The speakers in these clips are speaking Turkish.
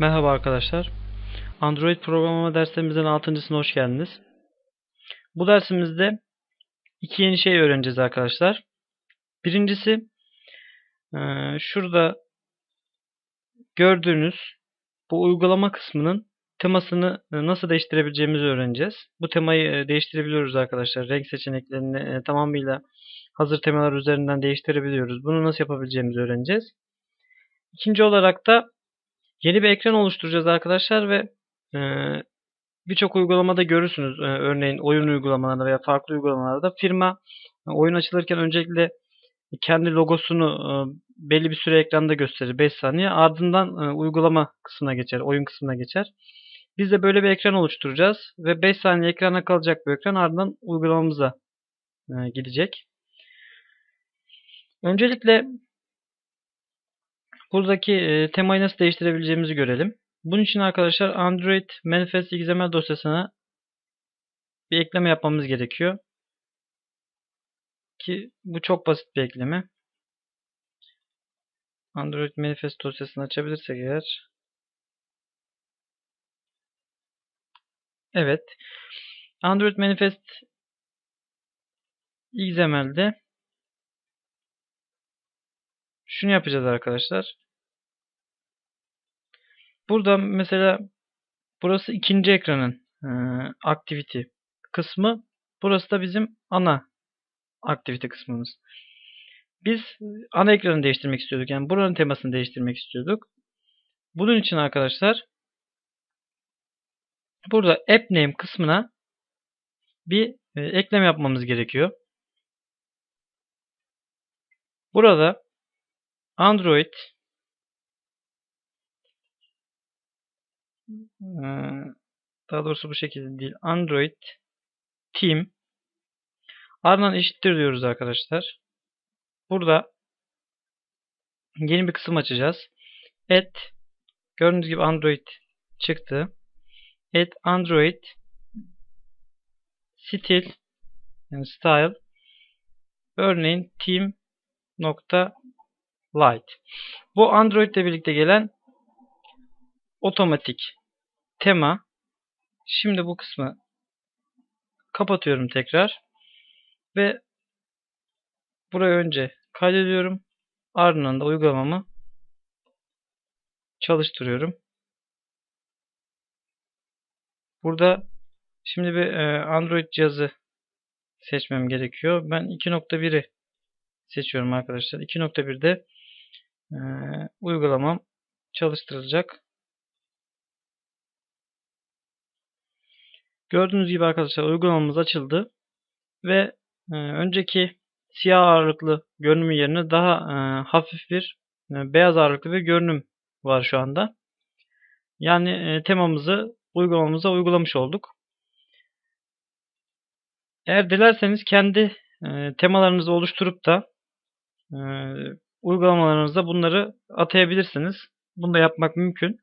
Merhaba arkadaşlar. Android programlama derslerimizin 6.sına hoş geldiniz. Bu dersimizde iki yeni şey öğreneceğiz arkadaşlar. Birincisi eee, şurada gördüğünüz bu uygulama kısmının temasını e, nasıl değiştirebileceğimizi öğreneceğiz. Bu temayı e, değiştirebiliyoruz arkadaşlar. Renk seçeneklerini e, tamamıyla hazır temalar üzerinden değiştirebiliyoruz. Bunu nasıl yapabileceğimizi öğreneceğiz. İkinci olarak da Yeni bir ekran oluşturacağız arkadaşlar ve e, birçok uygulamada görürsünüz. E, örneğin oyun uygulamalarında veya farklı uygulamalarda firma e, oyun açılırken öncelikle kendi logosunu e, belli bir süre ekranda gösterir 5 saniye. Ardından e, uygulama kısmına geçer, oyun kısmına geçer. Biz de böyle bir ekran oluşturacağız ve 5 saniye ekrana kalacak bu ekran ardından uygulamamıza e, gidecek. Öncelikle Buradaki e, temayı nasıl değiştirebileceğimizi görelim. Bunun için arkadaşlar Android Manifest XML dosyasına bir ekleme yapmamız gerekiyor. Ki bu çok basit bir ekleme. Android Manifest dosyasını açabilirsek eğer. Evet. Android Manifest XML'de şunu yapacağız arkadaşlar. Burada mesela burası ikinci ekranın e, activity kısmı. Burası da bizim ana activity kısmımız. Biz ana ekranı değiştirmek istiyorduk. Yani buranın temasını değiştirmek istiyorduk. Bunun için arkadaşlar burada app name kısmına bir e, ekleme yapmamız gerekiyor. Burada Android daha doğrusu bu şekilde değil. Android Team ardından eşittir diyoruz arkadaşlar. Burada yeni bir kısım açacağız. Add gördüğünüz gibi Android çıktı. Add Android stil yani style örneğin team nokta light. Bu Android ile birlikte gelen otomatik tema. Şimdi bu kısmı kapatıyorum tekrar. Ve burayı önce kaydediyorum. Ardından da uygulamamı çalıştırıyorum. Burada şimdi bir e, Android cihazı seçmem gerekiyor. Ben 2.1'i seçiyorum arkadaşlar. 2.1'de e, uygulamam çalıştırılacak. Gördüğünüz gibi arkadaşlar uygulamamız açıldı ve e, önceki siyah ağırlıklı görünümü yerine daha e, hafif bir e, beyaz ağırlıklı bir görünüm var şu anda. Yani temamızı uygulamamıza uygulamış olduk. Eğer dilerseniz kendi temalarınızı oluşturup da uygulamalarınızda bunları atayabilirsiniz. Bunu da yapmak mümkün.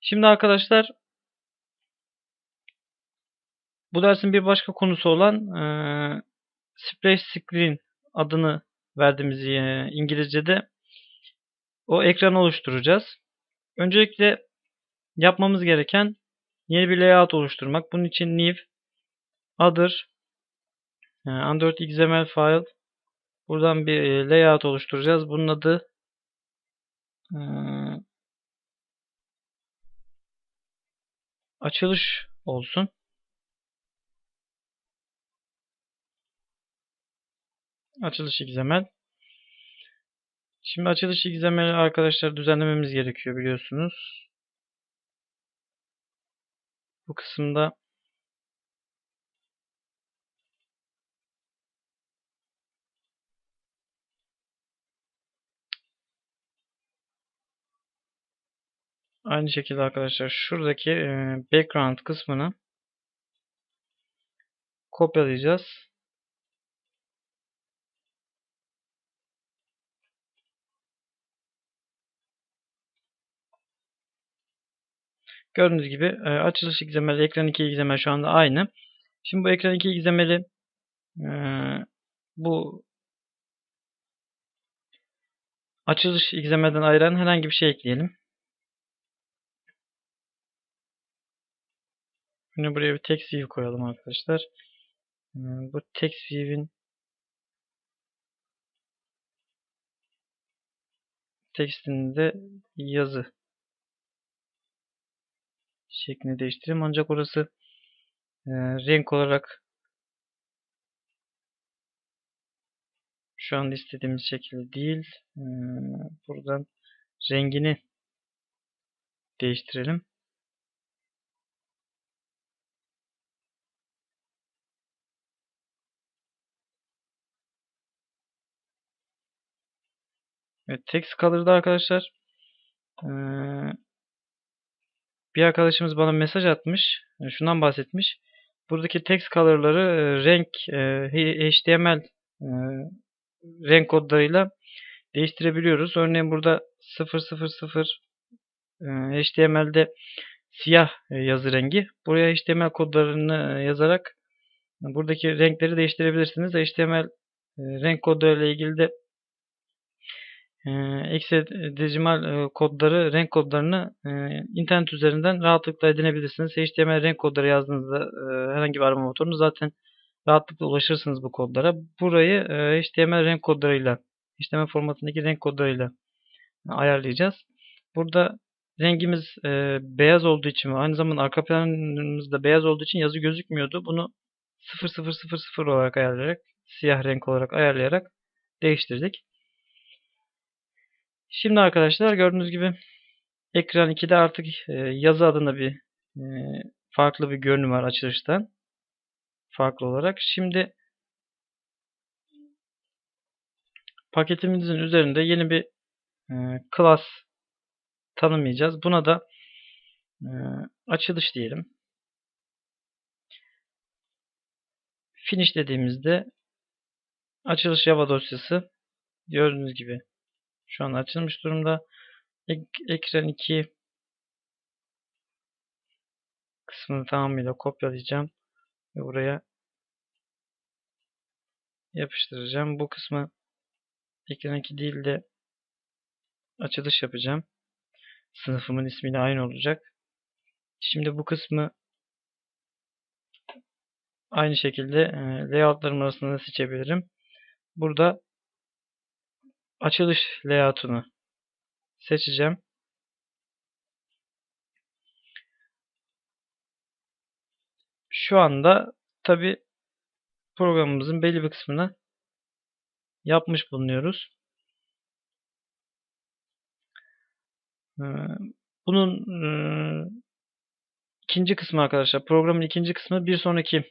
Şimdi arkadaşlar bu dersin bir başka konusu olan e, Splash Screen adını verdiğimiz e, İngilizce'de o ekranı oluşturacağız. Öncelikle yapmamız gereken yeni bir layout oluşturmak. Bunun için new other e, Android XML file buradan bir e, layout oluşturacağız. Bunun adı e, açılış olsun. Açılış XML. Şimdi açılış XML arkadaşlar düzenlememiz gerekiyor biliyorsunuz. Bu kısımda Aynı şekilde arkadaşlar şuradaki background kısmını kopyalayacağız. Gördüğünüz gibi e, açılış XML, ekran 2 XML şu anda aynı. Şimdi bu ekran 2 XML'i e, bu açılış XML'den ayıran herhangi bir şey ekleyelim. Şimdi buraya bir text view koyalım arkadaşlar. Ee, Bu text view'in tekstinde yazı şeklini değiştireyim. Ancak orası e, renk olarak şu anda istediğimiz şekilde değil. Ee, buradan rengini değiştirelim. Evet, text color'da arkadaşlar bir arkadaşımız bana mesaj atmış. e, Şundan bahsetmiş. Buradaki text color'ları e, renk e, HTML renk kodlarıyla değiştirebiliyoruz. Örneğin burada 000 e, HTML'de siyah yazı rengi. Buraya HTML kodlarını yazarak buradaki renkleri değiştirebilirsiniz. HTML renk kodlarıyla ilgili de hexadecimal e, kodları, renk kodlarını e, internet üzerinden rahatlıkla edinebilirsiniz. HTML renk kodları yazdığınızda e, herhangi bir arama motorunu zaten rahatlıkla ulaşırsınız bu kodlara. Burayı HTML renk kodlarıyla, HTML formatındaki renk kodlarıyla ayarlayacağız. Burada rengimiz beyaz olduğu için aynı zamanda arka planımız da beyaz olduğu için yazı gözükmüyordu. Bunu 0000 olarak ayarlayarak, siyah renk olarak ayarlayarak değiştirdik. Şimdi arkadaşlar gördüğünüz gibi ekran 2'de artık e, yazı adında bir e, farklı bir görünüm var açılıştan. Farklı olarak. Şimdi paketimizin üzerinde yeni bir e, class tanımayacağız. Buna da açılış diyelim. Finish dediğimizde açılış Java dosyası gördüğünüz gibi şu an açılmış durumda. Ek, ekran 2 kısmını tamamıyla kopyalayacağım. Ve buraya yapıştıracağım. Bu kısmı ekran 2 değil de açılış yapacağım. Sınıfımın ismiyle aynı olacak. Şimdi bu kısmı aynı şekilde layoutlarım arasında seçebilirim. Burada açılış layout'unu seçeceğim. Şu anda tabi programımızın belli bir kısmını yapmış bulunuyoruz. Ee, bunun e, ikinci kısmı arkadaşlar programın ikinci kısmı bir sonraki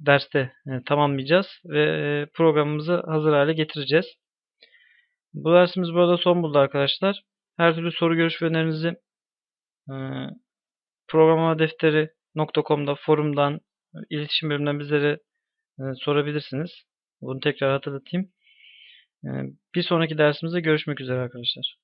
derste e, tamamlayacağız ve e, programımızı hazır hale getireceğiz. Bu dersimiz burada son buldu arkadaşlar. Her türlü soru görüş ve önerinizi e, programlama defteri.com'da forumdan iletişim bölümünden bizlere e, sorabilirsiniz. Bunu tekrar hatırlatayım. E, bir sonraki dersimizde görüşmek üzere arkadaşlar.